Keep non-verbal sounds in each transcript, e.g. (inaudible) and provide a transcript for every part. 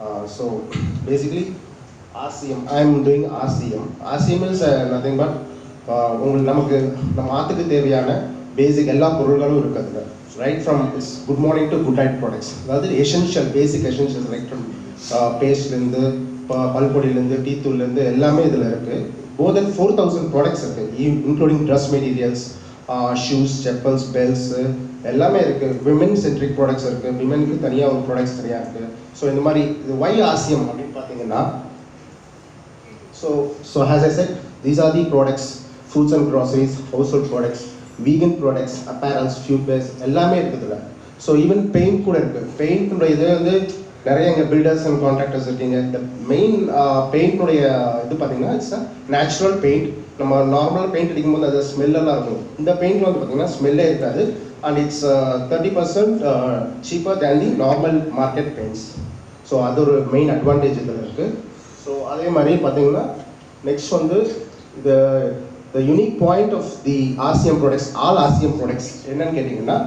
Uh, so (coughs) basically, RCM, I'm doing RCM. RCM is uh, nothing but uh, உங்களுக்கு நமக்கு நம்ம ஆத்துக்கு தேவையான பேசிக் எல்லா பொருள்களும் இருக்குது right from it's good morning to good night products அதாவது essential basic essential right from பேஸ்ட்லேருந்து பல்பொடியிலேருந்து டீ தூள்லேருந்து எல்லாமே இதில் இருக்குது more than four thousand products இருக்குது including dress materials shoes chappals belts எல்லாமே இருக்குது விமன் சென்ட்ரிக் ப்ராடக்ட்ஸ் இருக்குது விமனுக்கு தனியாக ஒரு ப்ராடக்ட்ஸ் தனியாக இருக்குது ஸோ இந்த மாதிரி இது ஒய் ஆசியம் அப்படின்னு பார்த்தீங்கன்னா so so as I said these are the products foods and groceries household products vegan products apparels footwears எல்லாமே இருக்குதுல ஸோ ஈவன் பெயிண்ட் கூட இருக்குது பெயிண்ட்னுடைய இது வந்து நிறைய இங்கே பில்டர்ஸ் அண்ட் கான்ட்ராக்டர்ஸ் இருக்கீங்க. இந்த மெயின் பெயிண்ட்னுடைய இது பார்த்தீங்கன்னா இட்ஸ் அ நேச்சுரல் பெயிண்ட் நம்ம நார்மலாக பெயிண்ட் அடிக்கும்போது அது ஸ்மெல்லாம் இருக்கும். இந்த பெயிண்ட் வந்து பார்த்தீங்கன்னா ஸ்மெல்லே இருக்காது. And it's thirty percent cheaper than the normal market paints so அது ஒரு மெயின் அட்வான்டேஜ் இதில் இருக்குது ஸோ அதே மாதிரி பார்த்தீங்கன்னா நெக்ஸ்ட் வந்து இந்த the unique point of the Asiam products all Asiam products என்னன்னு கேட்டிங்கன்னா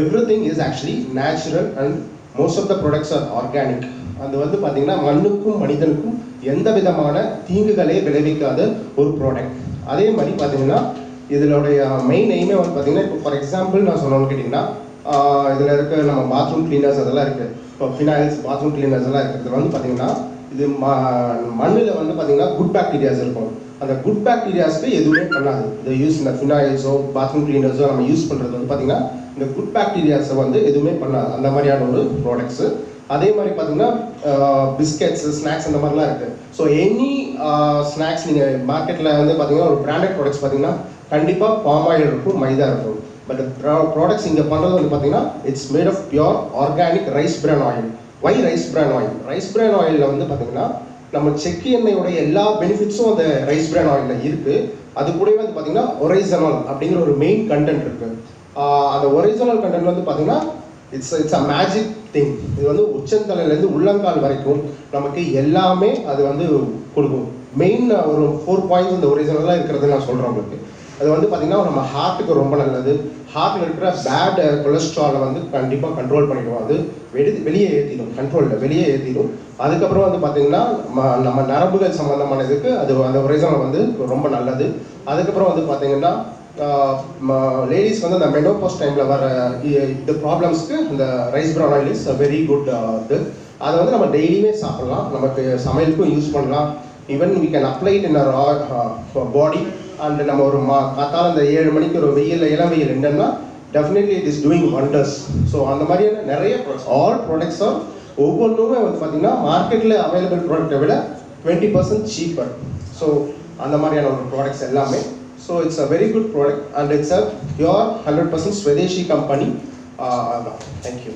everything is actually natural and most of the products are organic அது வந்து பார்த்திங்கன்னா மண்ணுக்கும் மனிதனுக்கும் எந்த விதமான தீங்குகளே விளைவிக்காத ஒரு ப்ராடக்ட் அதே மாதிரி பார்த்தீங்கன்னா இதனுடைய மெயின் எய்மே வந்து பார்த்தீங்கன்னா இப்போ ஃபார் எக்ஸாம்பிள் நான் சொல்லணும்னு கேட்டிங்கன்னா இதில் இருக்க நம்ம பாத்ரூம் கிளீனர்ஸ் அதெல்லாம் இருக்குது இப்போ ஃபினாயில்ஸ் பாத்ரூம் கிளீனர்ஸ் எல்லாம் இருக்கிறது வந்து பார்த்தீங்கன்னா இது மண்ணில் வந்து பார்த்தீங்கன்னா குட் பாக்டீரியாஸ் இருக்கும். அந்த குட் பாக்டீரியாஸ்க்கு எதுவுமே பண்ணாது. இந்த யூஸ் இந்த ஃபினாயில்ஸோ பாத்ரூம் கிளீனர்ஸோ நம்ம யூஸ் பண்ணுறது வந்து பார்த்தீங்கன்னா இந்த குட் பாக்டீரியாஸை வந்து எதுவுமே பண்ணாது. அந்த மாதிரியான ஒரு ப்ராடக்ட்ஸு அதே மாதிரி பார்த்தீங்கன்னா பிஸ்கெட்ஸ் ஸ்நாக்ஸ் அந்த மாதிரிலாம் இருக்குது ஸோ எனி ஸ்நாக்ஸ் நீங்கள் மார்க்கெட்டில் வந்து பார்த்தீங்கன்னா ஒரு பிராண்டட் ப்ராடக்ட்ஸ் பார்த்தீங்கன்னா கண்டிப்பாக பாம் ஆயில் இருக்கும் மைதா இருக்கும். பட் ப்ராடக்ட்ஸ் இங்கே பண்ணுறது வந்து பார்த்தீங்கன்னா it's made of pure organic rice bran oil why rice bran oil rice bran ஆயிலில் வந்து பார்த்தீங்கன்னா நம்ம செக்கு எண்ணெயோடைய எல்லா பெனிஃபிட்ஸும் அந்த ரைஸ் பிரான் ஆயிலில் இருக்குது அது கூடவே வந்து பார்த்தீங்கன்னா ஒரைசனால் அப்படிங்கிற ஒரு மெயின் கண்டென்ட் இருக்குது அந்த ஒரிஜினல் கண்டென்ட் வந்து பார்த்தீங்கன்னா it's it's a magic thing இது வந்து உச்சந்தலையிலேருந்து உள்ளங்கால் வரைக்கும் நமக்கு எல்லாமே அது வந்து கொடுக்கும். மெயின் ஒரு ஃபோர் பாயிண்ட்ஸ் இந்த ஒரிஜினலாக இருக்கிறது நான் சொல்கிறேன் உங்களுக்கு. அது வந்து பார்த்திங்கன்னா நம்ம ஹார்ட்டுக்கு ரொம்ப நல்லது. ஹார்ட்டில் இருக்கிற பேட் கொலஸ்ட்ராலை வந்து கண்டிப்பாக கண்ட்ரோல் பண்ணிடுவோம். அது வெளி வெளியே ஏற்றிடும் கண்ட்ரோலில் வெளியே ஏற்றிடும் அதுக்கப்புறம் வந்து பார்த்திங்கன்னா நம்ம நரம்புகள் சம்மந்தமானதுக்கு அது அந்த ஒரிஜினல் வந்து ரொம்ப நல்லது. அதுக்கப்புறம் வந்து பார்த்திங்கன்னா லேடிஸ் வந்து அந்த மெனோபாஸ் டைமில் வர இந்த ப்ராப்ளம்ஸ்க்கு இந்த rice bran oil is very good இது. அதை வந்து நம்ம டெய்லியுமே சாப்பிட்லாம். நமக்கு சமையலுக்கும் யூஸ் பண்ணலாம். Even we can apply it in our body and நம்ம ஒரு மா காத்தால் அந்த ஏழு மணிக்கு ஒரு வெயில் இளம் வெயில் என்னன்னா definitely it is doing wonders so அந்த மாதிரியான நிறைய ப்ராடக்ட்ஸ் ஆல் ப்ராடக்ட்ஸும் ஒவ்வொன்றுமே வந்து பார்த்தீங்கன்னா மார்க்கெட்டில் அவைலபிள் ப்ராடக்ட்டை விட டுவெண்ட்டி பர்சன்ட் சீப்பர் ஸோ அந்த மாதிரியான ஒரு ப்ராடக்ட்ஸ் எல்லாமே. So it's a very good product and it's a pure hundred percent swadeshi company thank you